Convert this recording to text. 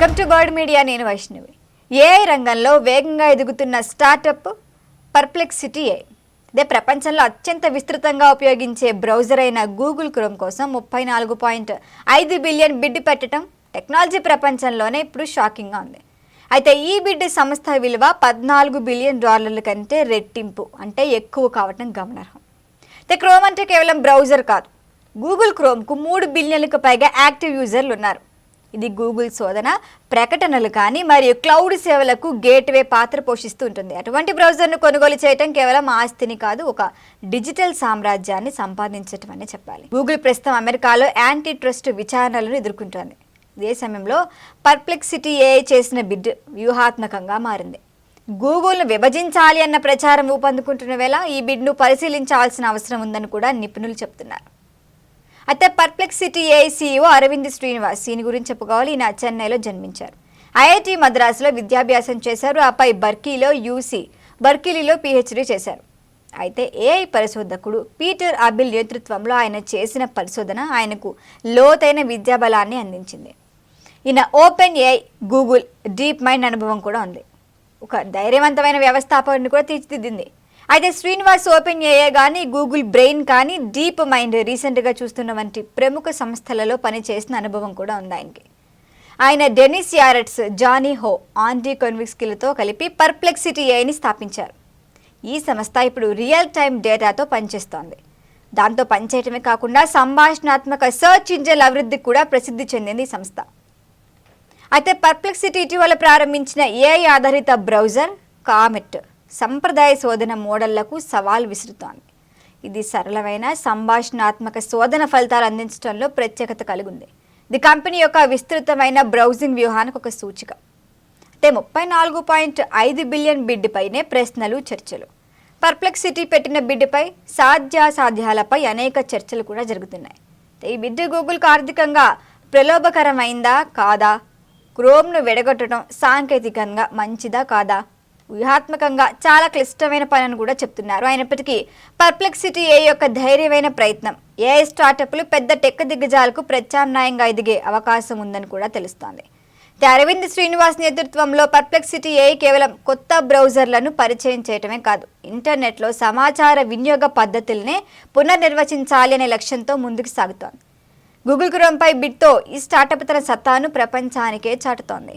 Welcome to God media నేను Vaishnavi. AI రంగంలో వేగంగా ఎదుగుతున్న స్టార్టప్ పర్ప్లెక్సిటీ ఏ ఇదే ప్రపంచంలో అత్యంత విస్తృతంగా ఉపయోగించే బ్రౌజర్ అయిన గూగుల్ క్రోమ్ కోసం ముప్పై నాలుగు పాయింట్ ఐదు బిలియన్ బిడ్ పెట్టడం టెక్నాలజీ ప్రపంచంలోనే ఇప్పుడు షాకింగ్గా ఉంది. అయితే ఈ బిడ్ సంస్థ విలువ పద్నాలుగు బిలియన్ డాలర్ల కంటే రెట్టింపు అంటే ఎక్కువ కావటం గమనార్హం. అయితే క్రోమ్ అంటే కేవలం బ్రౌజర్ కాదు. గూగుల్ క్రోమ్కు మూడు బిలియన్లకు పైగా యాక్టివ్ యూజర్లు ఉన్నారు. ఇది గూగుల్ శోధన ప్రకటనలు కానీ మరియు క్లౌడ్ సేవలకు గేట్వే పాత్ర పోషిస్తూ ఉంటుంది అటువంటి బ్రౌజర్ను కొనుగోలు చేయటం కేవలం ఆస్తిని కాదు ఒక డిజిటల్ సామ్రాజ్యాన్ని సంపాదించటం అని చెప్పాలి. గూగుల్ ప్రస్తుతం అమెరికాలో యాంటీ ట్రస్ట్ విచారణలను ఎదుర్కొంటోంది. ఇదే సమయంలో పర్ప్లెక్సిటీ ఏఐ చేసిన బిడ్ వ్యూహాత్మకంగా మారింది. గూగుల్ను విభజించాలి అన్న ప్రచారం ఊపందుకుంటున్న వేళ ఈ బిడ్ను పరిశీలించాల్సిన అవసరం ఉందని కూడా నిపుణులు చెప్తున్నారు. అయితే పర్ప్లెక్సిటీ ఏఐసీఓ అరవింద్ శ్రీనివాస్ దీని గురించి చెప్పుకోవాలి. ఈయన చెన్నైలో జన్మించారు. ఐఐటి మద్రాసులో విద్యాభ్యాసం చేశారు. ఆపై బర్కీలో యూసీ బర్కిలీలో పిహెచ్డీ చేశారు. అయితే ఏఐ పరిశోధకుడు పీటర్ అబిల్ నేతృత్వంలో ఆయన చేసిన పరిశోధన ఆయనకు లోతైన విద్యాబలాన్ని అందించింది. ఈయన open AI Google DeepMind అనుభవం కూడా ఉంది. ఒక ధైర్యవంతమైన వ్యవస్థాపకుడిని కూడా తీర్చిదిద్దింది. అయితే శ్రీనివాస్ ఓపెన్ ఏఏ కానీ గూగుల్ బ్రెయిన్ కానీ డీప్ మైండ్ రీసెంట్గా చూస్తున్న వంటి ప్రముఖ సంస్థలలో పనిచేసిన అనుభవం కూడా ఉంది ఆయనకి. ఆయన Denis Yarats Johnny Ho Andy కొన్విక్స్కిలతో కలిపి పర్ప్లెక్సిటీ ఏఐని స్థాపించారు. ఈ సంస్థ ఇప్పుడు రియల్ టైం డేటాతో పనిచేస్తోంది. దాంతో పనిచేయటమే కాకుండా సంభాషణాత్మక సర్చ్ ఇంజన్ల అభివృద్ధికి కూడా ప్రసిద్ధి చెందింది ఈ సంస్థ. అయితే పర్ప్లెక్సిటీ ఇటీవల ప్రారంభించిన ఏఐ ఆధారిత బ్రౌజర్ కామెట్. సంప్రదాయ శోధన మోడళ్ళకు సవాల్ విసురుతోంది. ఇది సరళమైన సంభాషణాత్మక శోధన ఫలితాలు అందించడంలో ప్రత్యేకత కలిగింది. ఇది కంపెనీ యొక్క విస్తృతమైన బ్రౌజింగ్ వ్యూహానికి ఒక సూచిక. అంటే ముప్పై నాలుగు పాయింట్ ఐదు బిలియన్ బిడ్పైనే ప్రశ్నలు చర్చలు. పర్ప్లెక్సిటీ పెట్టిన బిడ్డుపై సాధ్యాసాధ్యాలపై అనేక చర్చలు కూడా జరుగుతున్నాయి. ఈ బిడ్డ గూగుల్కు ఆర్థికంగా ప్రలోభకరమైందా కాదా? క్రోమ్ను విడగొట్టడం సాంకేతికంగా మంచిదా కాదా? వ్యూహాత్మకంగా చాలా క్లిష్టమైన పని అని కూడా చెప్తున్నారు. అయినప్పటికీ పర్ప్లెక్సిటీ ఏ యొక్క ధైర్యమైన ప్రయత్నం ఏఐ స్టార్టప్లు పెద్ద టెక్ దిగ్గజాలకు ప్రత్యామ్నాయంగా ఎదిగే అవకాశం ఉందని కూడా తెలుస్తోంది. అరవింద్ శ్రీనివాస్ నేతృత్వంలో పర్ప్లెక్సిటీ ఏ కేవలం కొత్త బ్రౌజర్లను పరిచయం చేయటమే కాదు ఇంటర్నెట్లో సమాచార వినియోగ పద్ధతులనే పునర్నిర్వచించాలి అనే లక్ష్యంతో ముందుకు సాగుతోంది. గూగుల్ క్రోమ్పై బిట్తో ఈ స్టార్టప్ తన సత్తాను ప్రపంచానికే చాటుతోంది.